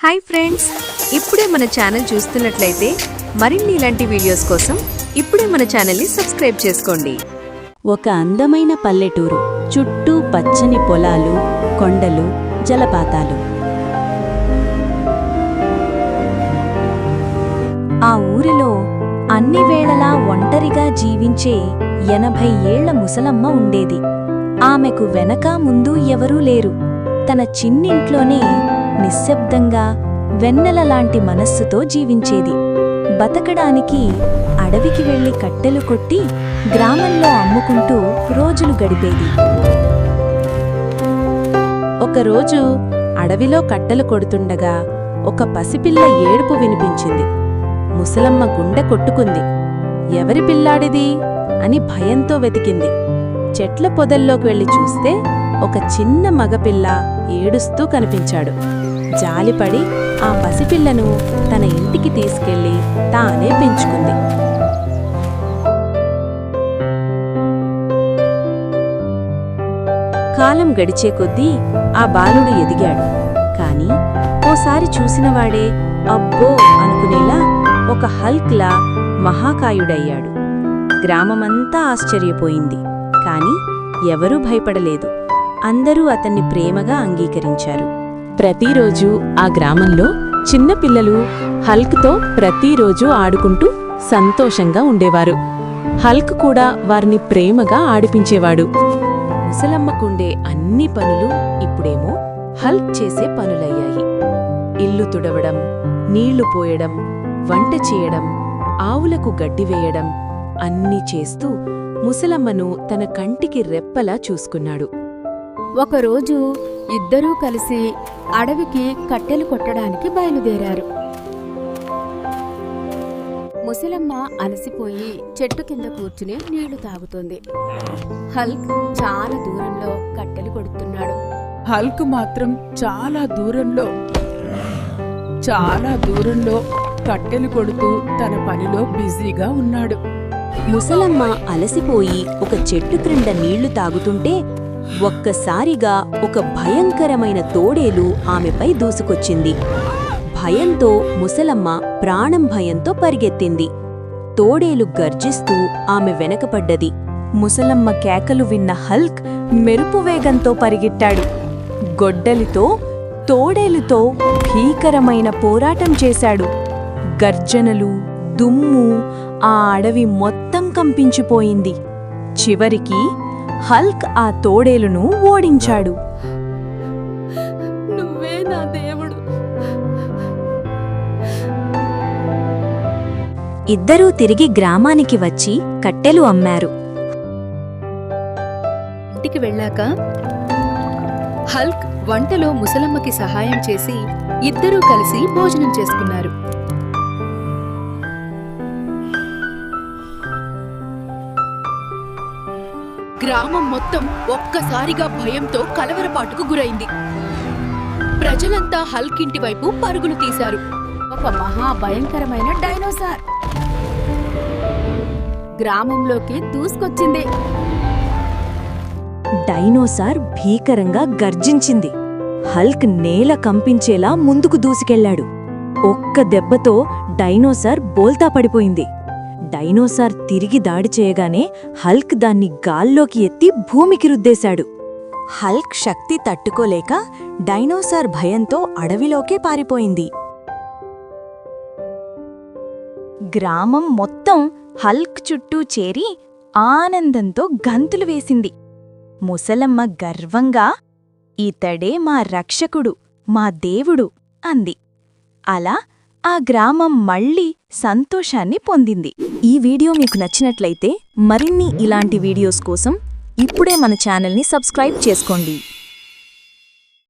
Hi friends ఇప్పుడే మన channel చూస్తున్నట్లయితే మరిన్ని ఇలాంటి వీడియోస్ కోసం ఇప్పుడే మన ఛానల్ని సబ్స్క్రైబ్ చేసుకోండి. ఒక అందమైన పల్లెటూరు చుట్టూ పచ్చని పొలాలు కొండలు జలపాతాలు. ఆ ఊరిలో అన్ని వేళలా ఒంటరిగా జీవించే ఎనభై ఏళ్ళ ముసలమ్మ ఉండేది. ఆమెకు వెనక ముందు ఎవరూ లేరు. తన చిన్నింట్లోనే నిశ్శబ్దంగా వెన్నెలలాంటి మనస్సుతో జీవించేది. బతకడానికి అడవికి వెళ్ళి కట్టెలు కొట్టి గ్రామంలో అమ్ముకుంటూ రోజులు గడిపేది. ఒకరోజు అడవిలో కట్టెలు కొడుతుండగా ఒక పసిపిల్ల ఏడుపు వినిపించింది. ముసలమ్మ గుండె కొట్టుకుంది. ఎవరి పిల్లాడిది? అని భయంతో వెతికింది. చెట్ల పొదల్లోకి వెళ్ళి చూస్తే ఒక చిన్న మగపిల్ల ఏడుస్తూ కనిపించాడు. జాలిపడి ఆ పసిపిల్లను తన ఇంటికి తీసుకెళ్ళి తానే పెంచుకుంది. కాలం గడిచే కొద్దీ ఆ బాలుడు ఎదిగాడు. కాని ఓసారి చూసినవాడే అబ్బో అనుకునేలా ఒక హల్క్లా మహాకాయుడయ్యాడు. గ్రామమంతా ఆశ్చర్యపోయింది. కాని ఎవరూ భయపడలేదు. అందరూ అతన్ని ప్రేమగా అంగీకరించారు. ప్రతిరోజు ఆ గ్రామంలో చిన్నపిల్లలు హల్క్తో ప్రతిరోజు ఆడుకుంటూ సంతోషంగా ఉండేవారు. హల్క్ కూడా వారిని ప్రేమగా ఆడిపించేవాడు. ముసలమ్మకుండే అన్ని పనులు ఇప్పుడేమో హల్క్ చేసే పనులయ్యాయి. ఇల్లు తుడవడం నీళ్ళు పోయడం వంట చేయడం ఆవులకు గడ్డి వేయడం అన్నీ చేస్తూ ముసలమ్మను తన కంటికి రెప్పలా చూసుకున్నాడు. ఒకరోజు ఇద్దరూ కలిసి అడవికి కట్టెలు కొట్టడానికి బయలుదేరారు. ముసలమ్మ అలసిపోయి చెట్టు కింద కూర్చుని నీళ్ళు తాగుతుంది. హల్క్ చాలా దూరంలో కట్టెలు కొడుతున్నాడు. హల్క్ మాత్రం చాలా దూరంలో చాలా దూరంలో కట్టెలు కొడుతూ తన పనిలో బిజీగా ఉన్నాడు. ముసలమ్మ అలసిపోయి ఒక చెట్టు క్రింద నీళ్ళు తాగుతుంటే ఒక్కసారిగా ఒక భయంకరమైన తోడేలు ఆమెపై దూసుకొచ్చింది. భయంతో ముసలమ్మ ప్రాణం భయంతో పరిగెత్తింది. తోడేలు గర్జిస్తూ ఆమె వెనకపడ్డది. ముసలమ్మ కేకలు విన్న హల్క్ మెరుపు వేగంతో పరిగెట్టాడు గొడ్డలితో తోడేలుతో భీకరమైన పోరాటం చేశాడు. గర్జనలు దుమ్ము ఆ అడవి మొత్తం కంపించిపోయింది. చివరికి హల్క్ ఆ తోడేలును ఓడించాడు. నువ్వే నా దేవుడు. ఇద్దరూ తిరిగి గ్రామానికి వచ్చి కట్టెలు అమ్మారు. ఇంటికి వెళ్ళాక హల్క్ వంటలో ముసలమ్మకి సహాయం చేసి ఇద్దరూ కలిసి భోజనం చేసుకున్నారు. గ్రామం మొత్తం ఒక్కసారిగా భయంతో కలవరపాటుకు గురైంది. ప్రజలంతా హల్క్ వైపు పరుగులు తీశారు. ఒక మహా భయంకరమైన డైనోసార్. గ్రామంలోకి దూసుకొచ్చింది. డైనోసార్ భీకరంగా గర్జించింది. హల్క్ నేల కంపించేలా ముందుకు దూసుకెళ్ళాడు ఒక్క దెబ్బతో డైనోసార్ బోల్తా పడిపోయింది. డైనోసార్ తిరిగి దాడి చేయగానే హల్క్ దాన్ని గాల్లోకి ఎత్తి భూమికి రుద్దేశాడు. హల్క్ శక్తి తట్టుకోలేక డైనోసార్ భయంతో అడవిలోకే పారిపోయింది. గ్రామం మొత్తం హల్క్ చుట్టూ చేరి ఆనందంతో గంతులు వేసింది. ముసలమ్మ గర్వంగా ఇతడే మా రక్షకుడు మా దేవుడు అంది. అలా ఆ గ్రామం మళ్ళీ సంతోషాన్ని పొందింది. ఈ వీడియో మీకు నచ్చినట్లయితే మరిన్ని ఇలాంటి వీడియోస్ కోసం ఇప్పుడే మన ఛానల్ని సబ్స్క్రైబ్ చేసుకోండి.